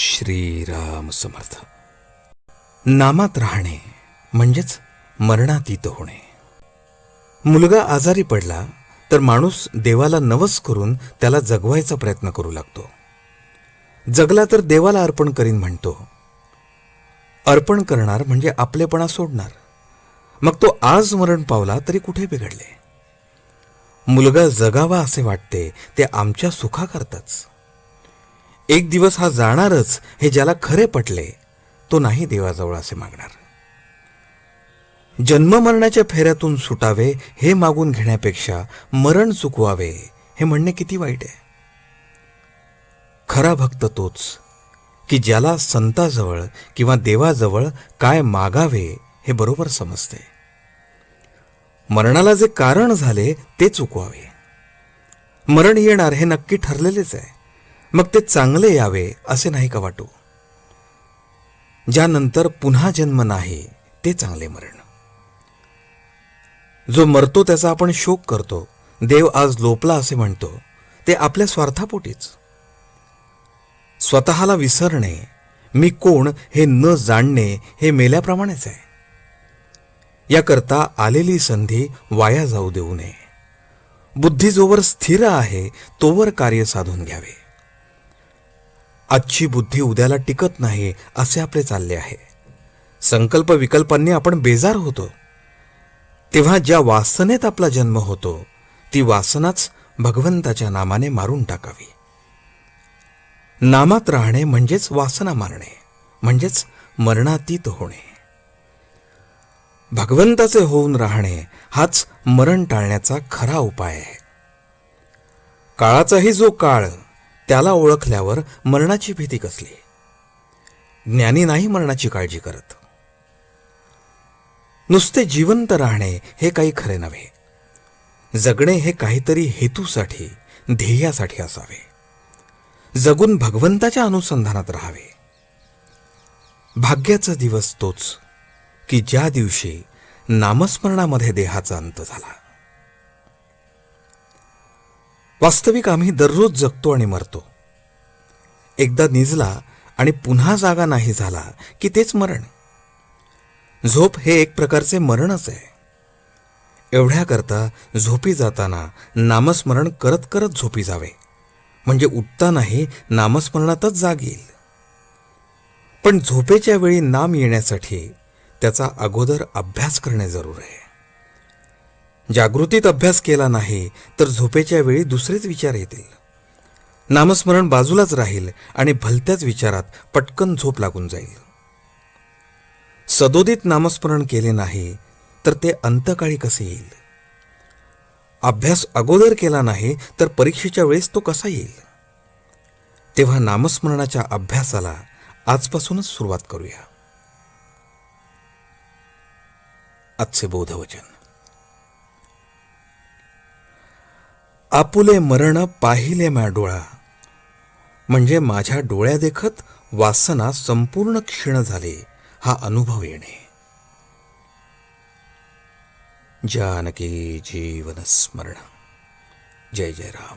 श्रीराम समर्थ. नामात राहणे म्हणजेच मरणातीत होणे. मुलगा आजारी पडला तर माणूस देवाला नवस करून त्याला जगवायचा प्रयत्न करू लागतो. जगला तर देवाला अर्पण करीन म्हणतो. अर्पण करणार म्हणजे आपलेपणा सोडणार. मग तो आज मरण पावला तरी कुठे बिघडले? मुलगा जगावा असे वाटते ते आमच्या सुखाकरताच. एक दिवस हा जाणारच हे ज्याला खरे पटले तो नाही देवाजवळ असे मागणार. जन्म मरणाच्या फेऱ्यातून सुटावे हे मागून घेण्यापेक्षा मरण चुकवावे हे म्हणणे किती वाईट आहे. खरा भक्त तोच की ज्याला संताजवळ किंवा देवाजवळ काय मागावे हे बरोबर समजते. मरणाला जे कारण झाले ते चुकवावे. मरण येणार हे नक्की ठरलेलेच आहे. मग ते चांगले यावे असे नाही का वाटू? ज्यानंतर पुन्हा जन्म नाही ते चांगले मरण. जो मरतो त्याचा आपण शोक करतो देव आज लोपला असे म्हणतो ते आपल्या स्वार्थापोटीच. स्वतःला विसरणे मी कोण हे न जाणणे हे मेल्याप्रमाणेच आहे. याकरता आलेली संधी वाया जाऊ देऊ नये. बुद्धी जोवर स्थिर आहे तोवर कार्य साधून घ्यावे. आजची बुद्धी उद्याला टिकत नाही असे आपले चालले आहे. संकल्प विकल्पांनी आपण बेजार होतो. तेव्हा ज्या वासनेत आपला जन्म होतो ती वासनाच भगवंताच्या नामाने मारून टाकावी. नामात राहणे म्हणजेच वासना मारणे म्हणजेच मरणातीत होणे. भगवंताचे होऊन राहणे हाच मरण टाळण्याचा खरा उपाय आहे. काळाचाही जो काळ त्याला ओळखल्यावर मरणाची भीती कसली? ज्ञानी नाही मरणाची काळजी करत. नुसते जिवंत राहणे हे काही खरे नव्हे. जगणे हे काहीतरी हेतूसाठी ध्येयासाठी असावे. जगून भगवंताच्या अनुसंधानात राहावे. भाग्याचा दिवस तोच की ज्या दिवशी नामस्मरणामध्ये देहाचा अंत झाला. वास्तविक आम्ही दररोज जगतो आणि मरतो. एकदा निजला आणि पुन्हा जागा नाही झाला की तेच मरण. झोप हे एक प्रकारचे मरणच आहे. एवढ्याकरता झोपी जाताना नामस्मरण करत करत झोपी जावे. म्हणजे उठतानाही नामस्मरणातच जाग येईल. पण झोपेच्या वेळी नाम येण्यासाठी त्याचा अगोदर अभ्यास करणे जरूर आहे. जागृतीत अभ्यास केला नाही तर झोपेच्या वेळी दुसरेच विचार येतील. नामस्मरण बाजूलाच राहील आणि भलत्याच विचारात पटकन झोप लागून जाईल. सदोदित नामस्मरण केले नाही तर ते अंतकाळी कसे येईल? अभ्यास अगोदर केला नाही तर परीक्षेच्या वेळेस तो कसा येईल? तेव्हा नामस्मरणाच्या अभ्यासाला आजपासूनच सुरुवात करूया. आजचे बोधवचन. आपुले मरण पाहिले मा डोळा. म्हणजे माझ्या डोळ्या देखत वासना संपूर्ण क्षीण झाले हा अनुभव येणे. जानकी जीवन स्मरण. जय जय राम.